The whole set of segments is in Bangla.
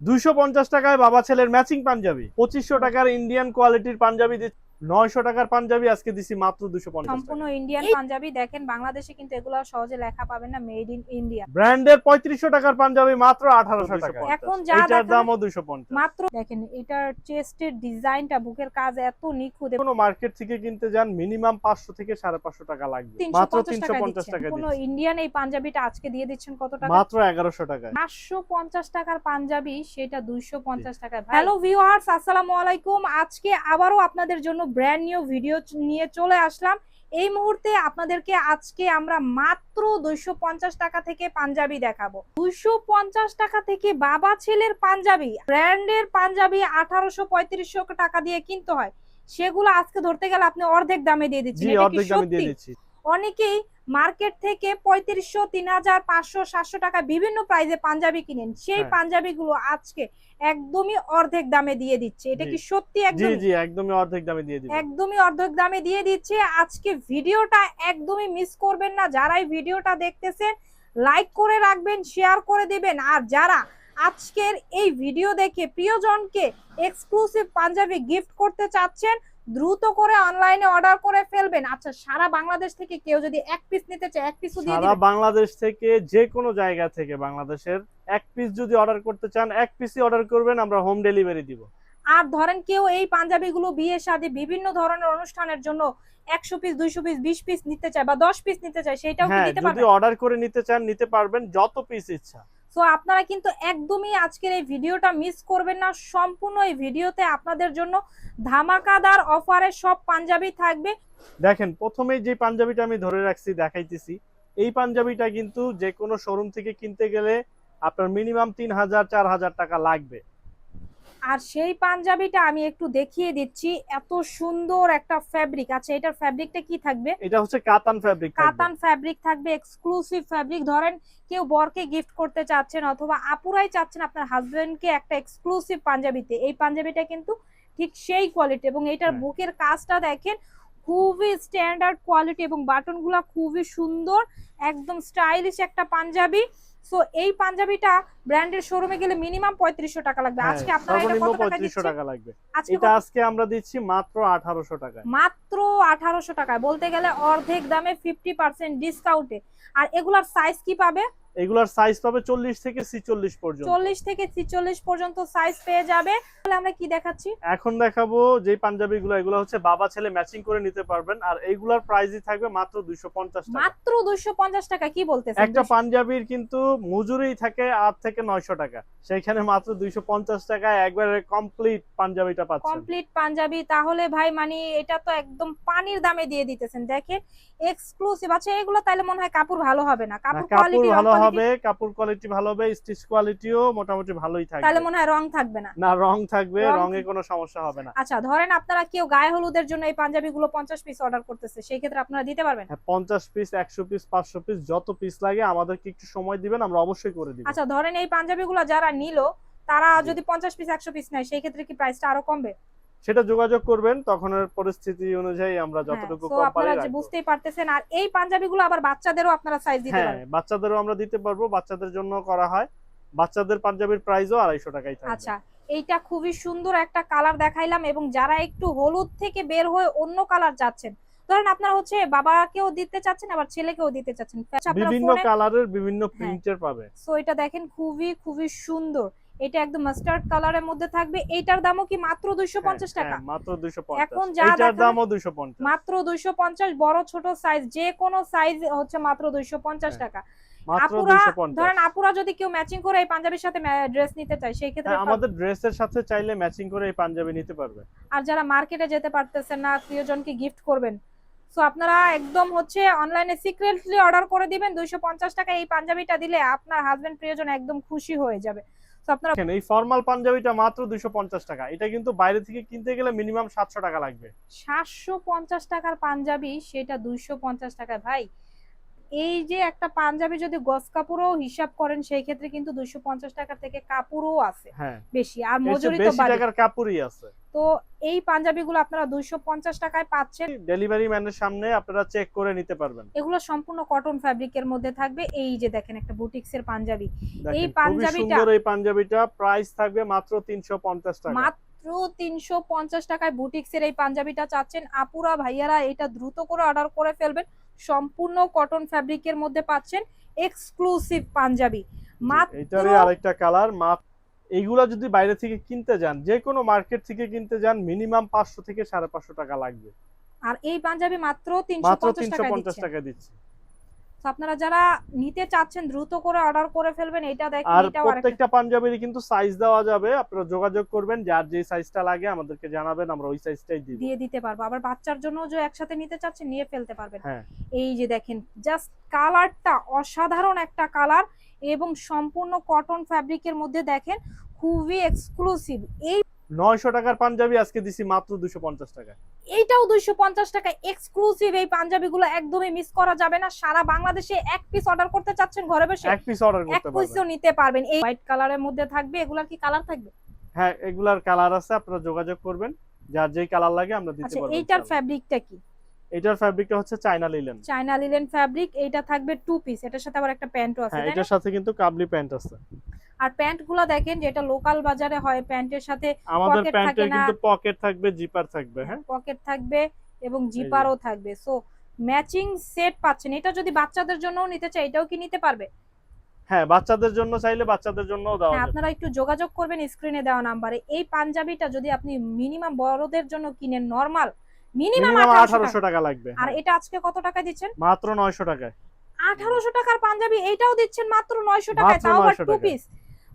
দুইশো পঞ্চাশ টাকায় বাবা ছেলের ম্যাচিং পাঞ্জাবি। পঁচিশশো টাকার ইন্ডিয়ান কোয়ালিটির পাঞ্জাবি দিচ্ছি। নয়শো টাকার পাঞ্জাবি আজকে দিছি মাত্র দুশো পঞ্চাশ সম্পূর্ণ ইন্ডিয়ান পাঞ্জাবি দেখেন বাংলাদেশে কিন্তু এগুলো সহজে লেখা পাবেন না মেড ইন ইন্ডিয়া ব্র্যান্ডের পঁয়ত্রিশশো টাকার পাঞ্জাবি মাত্র আঠারোশো টাকা। এখন যা এটার দামও দুশো পঞ্চাশ। মাত্র দেখেন এটার চেস্টের ডিজাইনটা বুকের কাজ এত নিখুঁত। কোনো মার্কেট থেকে কিনতে যান মিনিমাম পাঁচশো থেকে সাড়ে পাঁচশো টাকা লাগবে। মাত্র পঞ্চাশ তিনশো টাকা পঞ্চাশ দিচ্ছেন। টাকা কোনো ইন্ডিয়ান এই পাঞ্জাবিটা আজকে দিয়ে দিচ্ছেন কত টাকা? মাত্র এগারোশো টাকা পাঁচশো পঞ্চাশ টাকার পাঞ্জাবি সেটা দুইশো পঞ্চাশ টাকায়। হ্যালো ভিউয়ার্স আসসালামু আলাইকুম। আজকে আবারও আপনাদের জন্য ব্র্যান্ড নিউ ভিডিও নিয়ে চলে আসলাম। এই মুহূর্তে আপনাদেরকে আজকে আমরা মাত্র দুইশো পঞ্চাশ টাকা থেকে পাঞ্জাবি দেখাবো। দুইশো পঞ্চাশ টাকা থেকে বাবা ছেলের পাঞ্জাবি ব্র্যান্ডের পাঞ্জাবি আঠারোশো পঁয়ত্রিশ টাকা দিয়ে কিনতে হয়। সেগুলো আজকে ধরতে গেলে আপনি অর্ধেক দামে দিয়ে দিচ্ছেন। অনেকেই মার্কেট থেকে পঁয়ত্রিশশো তিন হাজার পাঁচশো সাতশো টাকা বিভিন্ন প্রাইজে পাঞ্জাবি কিনেন। সেই হ্যাঁ। পাঞ্জাবিগুলো আজকে একদমই অর্ধেক দামে দিয়ে দিচ্ছে। এটা কি সত্যি একদম জি একদমই অর্ধেক দামে দিয়ে দিচ্ছি। একদমই অর্ধেক দামে দিয়ে দিচ্ছে। আজকে ভিডিওটা একদমই মিস করবেন না। যারাই ভিডিওটা দেখতেছেন লাইক করে রাখবেন শেয়ার করে দিবেন। আর যারা আজকের এই ভিডিও দেখে প্রিয়জনকে এক্সক্লুসিভ পাঞ্জাবি গিফট করতে চাচ্ছেন দ্রুত করে অনলাইনে অর্ডার করে ফেলবেন। আচ্ছা সারা বাংলাদেশ থেকে কেউ যদি এক পিস নিতে চায় এক পিসও দিয়ে সারা বাংলাদেশ থেকে যে কোনো জায়গা থেকে বাংলাদেশের এক পিস যদি অর্ডার করতে চান এক পিসই অর্ডার করবেন আমরা হোম ডেলিভারি দিব। আর ধরেন কেউ এই পাঞ্জাবিগুলো বিয়ে শাদী বিভিন্ন ধরনের অনুষ্ঠানের জন্য একশো পিস দুইশো পিস বিশ পিস নিতে চায় বা দশ পিস নিতে চায় সেটাও কি হ্যাঁ যদি পারবেন? অর্ডার করে নিতে চান নিতে পারবেন যত পিস ইচ্ছা। সো আপনারা কিন্তু একদমই আজকের এই ভিডিওটা মিস করবেন না। সম্পূর্ণ এই ভিডিওতে আপনাদের জন্য ধামাকাদার অফারে সব পাঞ্জাবি থাকবে। দেখেন প্রথমে যে পাঞ্জাবিটা আমি ধরে রাখছি, দেখাইতেছি, এই পাঞ্জাবিটা কিন্তু যে কোনো শোরুম থেকে কিনতে গেলে আপনার মিনিমাম তিন হাজার, চার হাজার টাকা লাগবে। আর সেই পাঞ্জাবিটা আমি একটু দেখিয়ে দিচ্ছি। এত সুন্দর একটা ফ্যাব্রিক আচ্ছা এটার ফ্যাব্রিকটা কি থাকবে? এটা হচ্ছে কাতান ফ্যাব্রিক কাতান ফ্যাব্রিক থাকবে এক্সক্লুসিভ ফ্যাব্রিক ধরেন কেউ বরকে গিফট করতে চাচ্ছেন অথবা আপুরাই চাচ্ছেন আপনার হাজবেন্ডকে একটা এক্সক্লুসিভ পাঞ্জাবিতে। এই পাঞ্জাবিটা কিন্তু ঠিক সেই কোয়ালিটি এবং এটার হ্যাঁ। বুকের কাজটা দেখেন খুবই স্ট্যান্ডার্ড কোয়ালিটি এবং বাটনগুলো খুবই সুন্দর একদম স্টাইলিশ একটা পাঞ্জাবি। সো এই পাঞ্জাবিটা ব্র্যান্ডের শোরুমে গেলে মিনিমাম পঁয়ত্রিশশো টাকা লাগবে। আজকে আপনারা এটা হ্যাঁ, কত টাকা লাগবে। আজকে এটা আজকে আমরা দিচ্ছি মাত্র আঠারোশো টাকা মাত্র আঠারোশো টাকায়। বলতে গেলে অর্ধেক দামে ফিফটি পার্সেন্ট ডিসকাউন্টে আর এগুলার সাইজ কি পাবে? এগুলার সাইজ পাবে চল্লিশ থেকে ছিচল্লিশ পর্যন্ত। চল্লিশ থেকে ছিচল্লিশ পর্যন্ত সাইজ পেয়ে যাবে। তাহলে আমরা কি দেখাচ্ছি? এখন দেখাবো যে পাঞ্জাবি গুলো এগুলো হচ্ছে বাবা ছেলে ম্যাচিং করে নিতে পারবেন। আর এইগুলার প্রাইসই থাকবে মাত্র দুইশো পঞ্চাশ টাকা। মাত্র দুইশো পঞ্চাশ টাকা কি বলতেছেন একটা পাঞ্জাবির কিন্তু মজুরি থাকে আট থেকে নয়শো টাকা। সেইখানে মাত্র দুইশো পঞ্চাশ টাকায় একবারে কমপ্লিট পাঞ্জাবিটা পাচ্ছেন। কমপ্লিট পাঞ্জাবি। তাহলে ভাই মানে এটা তো একদম পানির দামে দিয়ে দিতেছেন। দেখেন এক্সক্লুসিভ আচ্ছা এগুলো তাহলে মনে হয় কাপড় ভালো হবে না। কাপড় কোয়ালিটি ভালো হবে কাপড় কোয়ালিটি ভালো হবে স্টিচ কোয়ালিটিও মোটামুটি ভালোই থাকবে। তাহলে মনে হয় রং থাকবে না। না রং থাকবে রং- রঙে কোনো সমস্যা হবে না। আচ্ছা ধরেন আপনারা কেউ গায়ে হলুদের জন্য এই পাঞ্জাবিগুলো পঞ্চাশ পিস অর্ডার করতেছে সেই ক্ষেত্রে আপনারা দিতে পারবেন? হ্যাঁ পঞ্চাশ পিস একশো পিস পাঁচশো পিস যত পিস লাগে আমাদেরকে একটু সময় দিবেন আমরা অবশ্যই করে দিব। আচ্ছা ধরেন এই পাঞ্জাবিগুলো যারা নিল তারা যদি পঞ্চাশ পিস একশো পিস নেয় সেই ক্ষেত্রে কি প্রাইসটা আরও কমবে? সেটা যোগাযোগ করবেন তখনের পরিস্থিতি অনুযায়ী আমরা যতটুকু তো কম পারি হ্যাঁ, আপনারা বুঝতেই পারতেছেন আর এই পাঞ্জাবিগুলো আবার বাচ্চাদেরও আপনারা সাইজ দিতে হ্যাঁ পারেন বাচ্চাদেরও আমরা দিতে পারব বাচ্চাদের জন্য করা হয়। বাচ্চাদের পাঞ্জাবির প্রাইসও আড়াইশো টাকাই থাকবে। আচ্ছা এইটা খুবই সুন্দর একটা কালার দেখাইলাম এবং যারা একটু হলুদ থেকে বের হয়ে অন্য কালার যাচ্ছেন ধরেন আপনারা হচ্ছে বাবাকেও দিতে চাচ্ছেন আবার ছেলেকেও দিতে চাচ্ছেন। বিভিন্ন কালারের বিভিন্ন হ্যাঁ। প্রিন্টের পাবে। সো এটা দেখেন খুবই খুবই সুন্দর। এটা একদম মাস্টার্ড কালারের মধ্যে থাকবে। এটার দামও কি মাত্র দুইশো পঞ্চাশ হ্যাঁ, টাকা? হ্যাঁ, মাত্র দুইশো এখন যা এটার দামও দুইশো পঞ্চাশ। মাত্র দুইশো পঞ্চাশ বড় ছোট সাইজ যে কোনো সাইজ হচ্ছে মাত্র দুইশো পঞ্চাশ হ্যাঁ, টাকা। আপুরা ধরেন আপুরা যদি কেউ ম্যাচিং করে এই পাঞ্জাবির সাথে ড্রেস নিতে চায় সেই ক্ষেত্রে আমাদের ড্রেসের সাথে চাইলে ম্যাচিং করে এই পাঞ্জাবি নিতে পারবে। আর যারা মার্কেটে যেতে পারতেছেন না প্রিয়জনকে গিফট করবেন। সো আপনারা একদম হচ্ছে অনলাইনে সিক্রেটলি অর্ডার করে দিবেন। দুইশো পঞ্চাশ টাকা এই পাঞ্জাবিটা দিলে আপনার হাজবেন্ড প্রিয়জন একদম খুশি হয়ে যাবে। আপনারা এই ফর্মাল পাঞ্জাবিটা মাত্র দুইশো পঞ্চাশ টাকা। এটা কিন্তু বাইরে থেকে কিনতে গেলে মিনিমাম সাতশো টাকা লাগবে। সাতশো পঞ্চাশ টাকার পাঞ্জাবি সেটা দুইশো পঞ্চাশ টাকায় ভাই। এই যে একটা পাঞ্জাবি যদি গস কাপড়ও হিসাব করেন সেই ক্ষেত্রে কিন্তু দুইশো পঞ্চাশ টাকা থেকে কাপড়ও আছে হ্যাঁ। বেশি আর মজুরি তো টাকার কাপড়ই আছে। তো এই পাঞ্জাবিগুলো আপনারা দুইশো পঞ্চাশ টাকায় পাচ্ছেন। ডেলিভারি ম্যানের সামনে আপনারা চেক করে নিতে পারবেন। এগুলো সম্পূর্ণ কটন ফ্যাব্রিকের মধ্যে থাকবে। এই যে দেখেন একটা বুটিক্স এর পাঞ্জাবি এই পাঞ্জাবিটা- এই পাঞ্জাবিটা। প্রাইস থাকবে মাত্র 350 টাকা। মাত্র তিনশো পঞ্চাশ টাকায় বুটিক্স এর এই পাঞ্জাবিটা চাচ্ছেন। আপুরা ভাইয়ারা এটা দ্রুত করে অর্ডার করে ফেলবেন। সম্পূর্ণ কটন ফ্যাব্রিকের মধ্যে পাচ্ছেন এক্সক্লুসিভ পাঞ্জাবি। এটারই আরেকটা কালার মাপ এইগুলা যদি বাইরে থেকে কিনতে যান যে কোনো মার্কেট থেকে কিনতে যান মিনিমাম পাঁচশো থেকে সাড়ে পাঁচশো টাকা লাগবে। আর এই পাঞ্জাবি মাত্র তিনশো পঞ্চাশ টাকা দিচ্ছি। আপনারা যারা নিতে চাচ্ছেন দ্রুত করে অর্ডার করে ফেলবেন এটা দেখেন আর প্রত্যেকটা পাঞ্জাবিরই কিন্তু সাইজ দেওয়া যাবে। আপনারা যোগাযোগ করবেন যার যে সাইজটা লাগে আমাদেরকে জানাবেন আমরা ওই সাইজটাই দিব। দিয়ে দিতে পারব। আবার বাচ্চার জন্য যে একসাথে নিতে চাচ্ছেন নিয়ে ফেলতে পারবেন। হ্যাঁ। এই যে দেখেন জাস্ট কালারটা অসাধারণ একটা কালার এবং সম্পূর্ণ কটন ফ্যাব্রিকের মধ্যে দেখেন খুবই এক্সক্লুসিভ এই নয়শো টাকার পাঞ্জাবি আজকে দিছি মাত্র দুশো পঞ্চাশ টাকা এইটাও দুইশো পঞ্চাশ টাকা এক্সক্লুসিভ এই পাঞ্জাবিগুলো একদমই মিস করা যাবে না। সারা বাংলাদেশে এক পিস অর্ডার করতে চাচ্ছেন ঘরে বসে এক পিস অর্ডার করতে পারবেন এক পিসও নিতে পারবেন। এই হোয়াইট কালারের মধ্যে থাকবে এগুলার কি কালার থাকবে? হ্যাঁ এগুলার কালার আছে আপনারা যোগাযোগ করবেন। যার যেই কালার লাগে আমরা দিতে আচ্ছা এইটার। ফ্যাব্রিকটা কি? এটার ফ্যাব্রিকটা হচ্ছে China linen China linen fabric এইটা থাকবে টু পিস এটার সাথে আবার একটা প্যান্টও আছে হ্যাঁ এটার সাথে কিন্তু কাবলি প্যান্ট আছে। আর প্যান্টগুলো দেখেন যেটা লোকাল বাজারে হয় প্যান্টের সাথে আমাদের। কিন্তু পকেট থাকবে জিপার থাকবে হ্যাঁ? পকেট থাকবে এবং জিপারও থাকবে। সো ম্যাচিং সেট পাচ্ছেন। এটা যদি বাচ্চাদের জন্যও নিতে চাই এটাও কি নিতে পারবে? হ্যাঁ বাচ্চাদের জন্য চাইলে বাচ্চাদের দেওয়া হ্যাঁ আপনারা একটু যোগাযোগ করবেন স্ক্রিনে দেওয়া নাম্বারে এই পাঞ্জাবিটা যদি আপনি মিনিমাম বড়দের জন্য কিনেন নরমাল মিনিমাম মিনিমাম আঠারোশো আঠারোশো টাকা লাগবে আর হ্যাঁ। এটা আজকে কত টাকা দিচ্ছেন? মাত্র নয়শো টাকায়। আঠারোশো টাকার পাঞ্জাবি এটাও দিচ্ছেন মাত্র নয়শো টাকায়। মাত্র তাও আবার টু পিস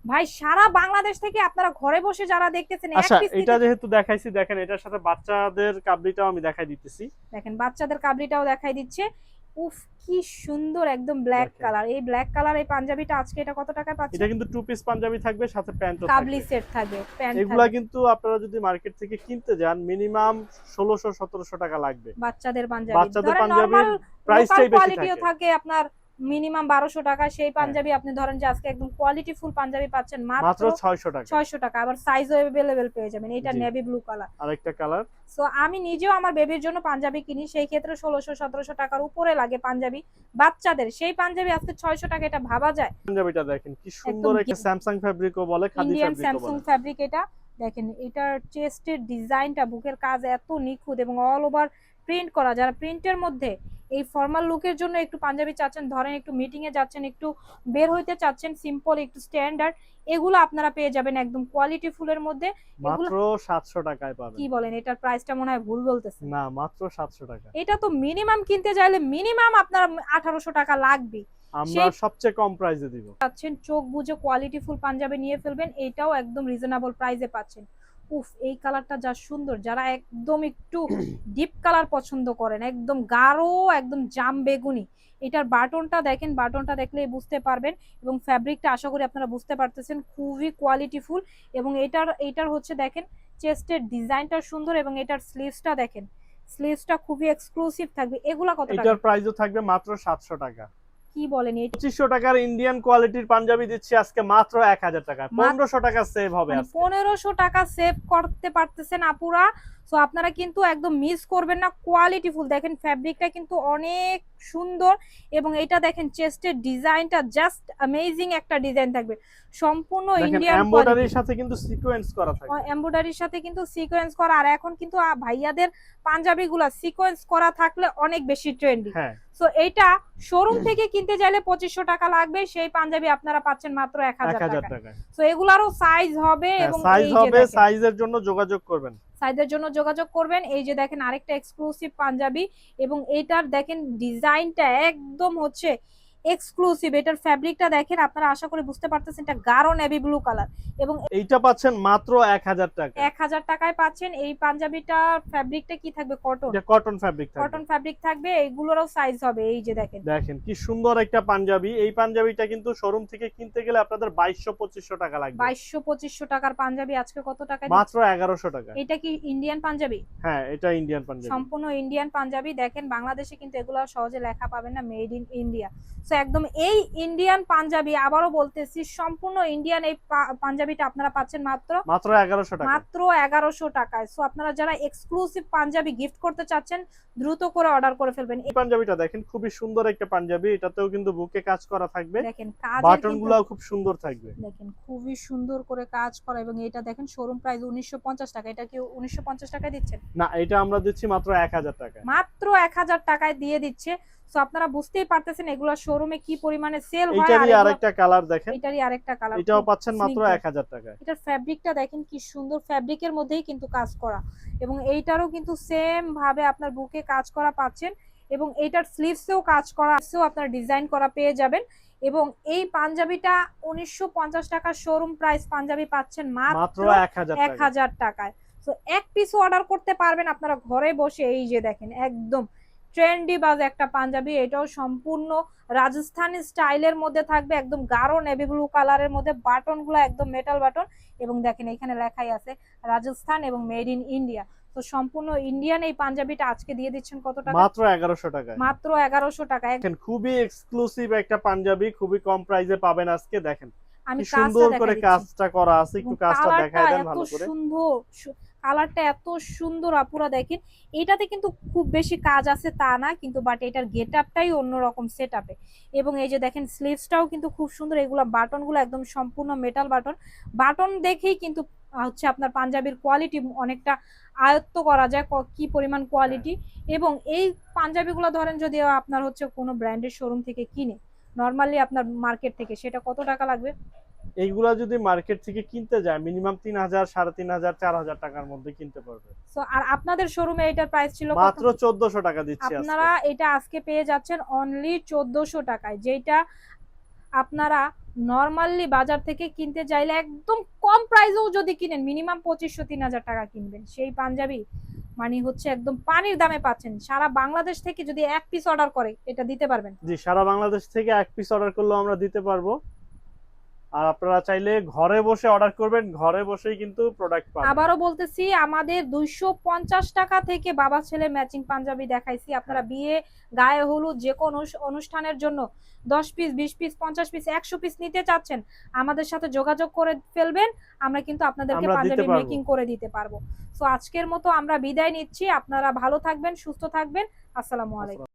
ভাই সারা বাংলাদেশ থেকে আপনারা ঘরে বসে যারা দেখতেছেন আচ্ছা এটা যেহেতু দেখাইছি দেখেন এটার সাথে বাচ্চাদের কাবলিটাও আমি দেখাই দিতেছি। দেখেন বাচ্চাদের কাবলিটাও দেখাই দিচ্ছে। উফ কি সুন্দর একদম ব্ল্যাক কালার এই ব্ল্যাক কালার এই পাঞ্জাবিটা আজকে এটা কত টাকায় পাচ্ছেন? এটা কিন্তু টু পিস পাঞ্জাবি থাকবে সাথে প্যান্টও কাবলি সেট থাকবে প্যান্ট এগুলা কিন্তু আপনারা যদি মার্কেট থেকে কিনতে যান মিনিমাম ষোলোশো সতেরোশো টাকা লাগবে। বাচ্চাদের পাঞ্জাবি। বাচ্চাদের নরমাল প্রাইসটাই বেশি কোয়ালিটিও থাকে। থাকে আপনার মিনিমাম বারোশো টাকা। সেই হ্যাঁ। পাঞ্জাবি আপনি ধরেন যে আজকে একদম কোয়ালিটি ফুল পাঞ্জাবি পাচ্ছেন মাত্র ছয়শো টাকা। ছয়শো টাকা। আবার সাইজও অ্যাভেলেবেল পেয়ে যাবেন। এটা নেভি ব্লু কালার আরেকটা কালার সো আমি নিজেও আমার বেবির জন্য পাঞ্জাবি কিনি। সেই ক্ষেত্রে ষোলোশো সতেরোশো টাকার উপরে লাগে পাঞ্জাবি। বাচ্চাদের সেই পাঞ্জাবি আজকে ছয়শো টাকা এটা ভাবা যায়? পাঞ্জাবিটা দেখেন কি সুন্দর একটা স্যামসাং ফ্যাব্রিকও বলে ইন্ডিয়ান স্যামসুং ফ্যাব্রিক এটা। দেখেন এটার চেস্টের ডিজাইনটা বুকের কাজ এত নিখুঁত এবং অল ওভার প্রিন্ট করা। যারা প্রিন্টের মধ্যে এই ফর্মাল লুকের জন্য একটু পাঞ্জাবি চাচ্ছেন ধরেন একটু মিটিং এ যাচ্ছেন একটু বের হইতে চাচ্ছেন সিম্পল একটু স্ট্যান্ডার্ড এগুলো আপনারা পেয়ে যাবেন একদম কোয়ালিটি ফুলের মধ্যে। মাত্র সাতশো টাকায় পাবেন। কি বলেন এটার প্রাইসটা মনে হয় ভুল বলতেছে। না মাত্র সাতশো টাকা। এটা তো মিনিমাম কিনতে চাইলে মিনিমাম আপনার আঠারোশো টাকা লাগবে। আমরা সবচেয়ে কম প্রাইসে দিব। পাচ্ছেন চোখ বুঝে কোয়ালিটি ফুল পাঞ্জাবি নিয়ে ফেলবেন এটাও একদম রিজনেবল প্রাইসে পাচ্ছেন। উফ, এই কালারটা যা সুন্দর। যারা একদম একটু ডিপ কালার পছন্দ করেন, একদম গাঢ়, একদম জাম বেগুনি, এটার বাটনটা দেখেন, বাটনটা দেখলেই বুঝতে পারবেন এবং ফ্যাব্রিকটা আশা করি আপনারা বুঝতে পারতেছেন, খুবই কোয়ালিটি ফুল এবং এটার এটার হচ্ছে দেখেন চেস্টের ডিজাইনটা সুন্দর এবং এটার স্লিভসটা দেখেন। স্লিভসটা খুবই এক্সক্লুসিভ থাকবে। এগুলা কত টাকা? এটার প্রাইসও থাকবে মাত্র সাতশো টাকা। কি বলেন এটা পঁচিশশো টাকার ইন্ডিয়ান কোয়ালিটির পাঞ্জাবি দিচ্ছি আজকে মাত্র এক হাজার টাকা। পনেরোশো টাকা সেভ হবে মানে আজকে। পনেরোশো টাকা সেভ করতে পারতেছেন আপুরা। সো আপনারা কিন্তু একদম মিস করবেন না। কোয়ালিটি ফুল দেখেন ফ্যাব্রিকটা কিন্তু অনেক সুন্দর এবং এটা দেখেন চেস্টের ডিজাইনটা জাস্ট অ্যামেজিং একটা ডিজাইন থাকবে। সম্পূর্ণ ইন্ডিয়ান এমব্রয়ডারির সাথে কিন্তু সিকোয়েন্স করা থাকে। এমব্রয়ডারির সাথে কিন্তু সিকোয়েন্স করা। আর এখন কিন্তু ভাইয়াদের পাঞ্জাবিগুলা সিকোয়েন্স করা থাকলে অনেক বেশি ট্রেন্ডি হ্যাঁ। সো এইটা শোরুম থেকে কিনতে চাইলে পঁচিশশো টাকা লাগবে সেই পাঞ্জাবি আপনারা পাচ্ছেন মাত্র এক হাজার তো টাকা সো এগুলারও সাইজ হবে এবং সাইজ হবে সাইজের জন্য যোগাযোগ করবেন। সাইজের জন্য যোগাযোগ করবেন। এই যে দেখেন আরেকটা এক্সক্লুসিভ পাঞ্জাবি এবং এটার দেখেন ডিজাইনটা একদম হচ্ছে এক্সক্লুসিভ এটার ফ্যাব্রিকটা দেখেন আপনারা আশা করি বুঝতে পারতেছেন এটা গাঢ় নেভি ব্লু কালার এবং এইটা পাচ্ছেন মাত্র এক হাজার টাকা। এক হাজার টাকায় পাচ্ছেন এই পাঞ্জাবিটার ফ্যাব্রিকটা কি থাকবে? কটন এটা কটন ফ্যাব্রিক কটন ফ্যাব্রিক থাকবে এইগুলোরও সাইজ হবে এই যে দেখেন। দেখেন কি সুন্দর একটা পাঞ্জাবি। এই পাঞ্জাবিটা কিন্তু শোরুম থেকে কিনতে গেলে আপনাদের বাইশশো পঁচিশশো টাকা লাগবে। বাইশশো পঁচিশশো টাকার পাঞ্জাবি আজকে কত টাকা মাত্র এগারোশো টাকা। এটা কি ইন্ডিয়ান পাঞ্জাবি? হ্যাঁ এটা ইন্ডিয়ান পাঞ্জাবি। সম্পূর্ণ ইন্ডিয়ান পাঞ্জাবি। দেখেন বাংলাদেশে কিন্তু এগুলো সহজে লেখা পাবেন না মেড ইন ইন্ডিয়া একদম এই ইন্ডিয়ান পাঞ্জাবি আবারও বলতেছি সম্পূর্ণ ইন্ডিয়ান এই পাঞ্জাবিটা আপনারা পাচ্ছেন মাত্র মাত্র এগারোশো টাকা। মাত্র এগারোশো টাকায়। সো আপনারা যারা এক্সক্লুসিভ পাঞ্জাবি গিফট করতে চাচ্ছেন দ্রুত করে অর্ডার করে ফেলবেন। এই পাঞ্জাবিটা দেখেন খুবই সুন্দর একটা পাঞ্জাবি। এটাতেও কিন্তু বুকে কাজ করা থাকবে। দেখেন কাজ বাটন গুলাও খুব সুন্দর থাকবে। দেখেন খুবই সুন্দর করে কাজ করা এবং এটা দেখেন শোরুম প্রাইস উনিশশো পঞ্চাশ টাকা। এটা কি উনিশশো পঞ্চাশ টাকায় দিচ্ছেন? না এটা আমরা দিচ্ছি মাত্র এক হাজার টাকা মাত্র এক হাজার টাকায় দিয়ে দিচ্ছে। তো আপনারা বুঝতেই পারতেছেন এগুলো শোরুমে কি পরিমাণে সেল হয় এগুলো- আরেকটা কালার দেখেন। এটারই আরেকটা কালার এটাও পাচ্ছেন মাত্র এক হাজার টাকায়। এটার ফ্যাব্রিকটা দেখেন কি সুন্দর ফ্যাব্রিকের মধ্যেই কিন্তু কাজ করা। এবং এইটারও কিন্তু সেম ভাবে আপনার বুকে কাজ করা পাচ্ছেন এবং এইটার স্লিভসেও কাজ করা সেও আপনার ডিজাইন করা পেয়ে যাবেন। এবং এই পাঞ্জাবিটা উনিশশো পঞ্চাশ টাকা শোরুম প্রাইস পাঞ্জাবি পাচ্ছেন মাত্র এক টাকা হাজার টাকায়। তো এক পিস অর্ডার করতে পারবেন আপনারা ঘরে বসে এই যে দেখেন একদম ট্রেন্ডি বাজ একটা পাঞ্জাবি এটাও সম্পূর্ণ রাজস্থানি স্টাইলের মধ্যে থাকবে একদম গাঢ় নেভি ব্লু কালারের মধ্যে বাটনগুলো একদম মেটাল বাটন। এবং দেখেন এখানে লেখাই আছে রাজস্থান এবং মেড ইন ইন্ডিয়া তো সম্পূর্ণ ইন্ডিয়ান এই পাঞ্জাবিটা আজকে দিয়ে দিচ্ছেন কত টাকা? মাত্র এগারোশো টাকায়। মাত্র এগারোশো টাকা। দেখেন খুবই এক্সক্লুসিভ একটা পাঞ্জাবি খুবই কম প্রাইসে পাবেন আজকে দেখেন। আমি সুন্দর কাজটা করে কাজটা করা আছে একটু কাজটা দেখায় দেন ভালো করে। সুন্দর কালারটা এত সুন্দর, আপুরা দেখেন। এটাতে কিন্তু খুব বেশি কাজ আছে তা না, কিন্তু বাট এটার গেট আপটাই অন্যরকম সেট আপে এবং এই যে দেখেন স্লিভসটাও কিন্তু খুব সুন্দর, এগুলো বাটনগুলো একদম সম্পূর্ণ মেটাল বাটন বাটন দেখেই কিন্তু হচ্ছে আপনার পাঞ্জাবির কোয়ালিটি অনেকটা আয়ত্ত করা যায়, ক- পরিমাণ কোয়ালিটি এবং এই পাঞ্জাবিগুলো ধরেন যদি আপনার হচ্ছে কোনো ব্র্যান্ডের শোরুম থেকে কিনে নর্মালি আপনার মার্কেট থেকে, সেটা কত টাকা লাগবে? এইগুলা যদি মার্কেট থেকে কিনতে যায় মিনিমাম তিন হাজার সাড়ে তিন হাজার চার হাজার টাকার মধ্যে কিনতে পারবে। সো আর আপনাদের শোরুমে এটার প্রাইস ছিল মাত্র চোদ্দশো টাকা দিচ্ছি আপনারা এটা আজকে পেয়ে যাচ্ছেন অনলি চোদ্দশো টাকায় যেটা আপনারা নর্মালি বাজার থেকে কিনতে চাইলে একদম কম প্রাইসেও যদি কিনেন মিনিমাম পঁচিশশো তিন হাজার টাকা কিনবেন। সেই পাঞ্জাবি মানে হচ্ছে একদম পানির দামে পাচ্ছেন। সারা বাংলাদেশ থেকে যদি এক পিস অর্ডার করে এটা দিতে পারবেন? জি সারা বাংলাদেশ থেকে এক পিস অর্ডার করলেও আমরা দিতে পারব। আর আপনারা চাইলে ঘরে বসে অর্ডার করবেন ঘরে বসেই কিন্তু প্রোডাক্ট পাবেন। আবারও বলতেছি আমাদের দুইশো পঞ্চাশ টাকা থেকে বাবা ছেলে ম্যাচিং পাঞ্জাবি দেখাইছি। আপনারা বিয়ে গায়ে হলুদ যে কোনো অনুষ্ঠানের জন্য দশ পিস বিশ পিস পঞ্চাশ পিস একশো পিস নিতে চাচ্ছেন আমাদের সাথে যোগাযোগ করে ফেলবেন আমরা কিন্তু আপনাদেরকে পাঞ্জাবি মেকিং করে দিতে পারব। তো আজকের মতো আমরা বিদায় নিচ্ছি। আপনারা ভালো থাকবেন সুস্থ থাকবেন। আসসালামু আলাইকুম।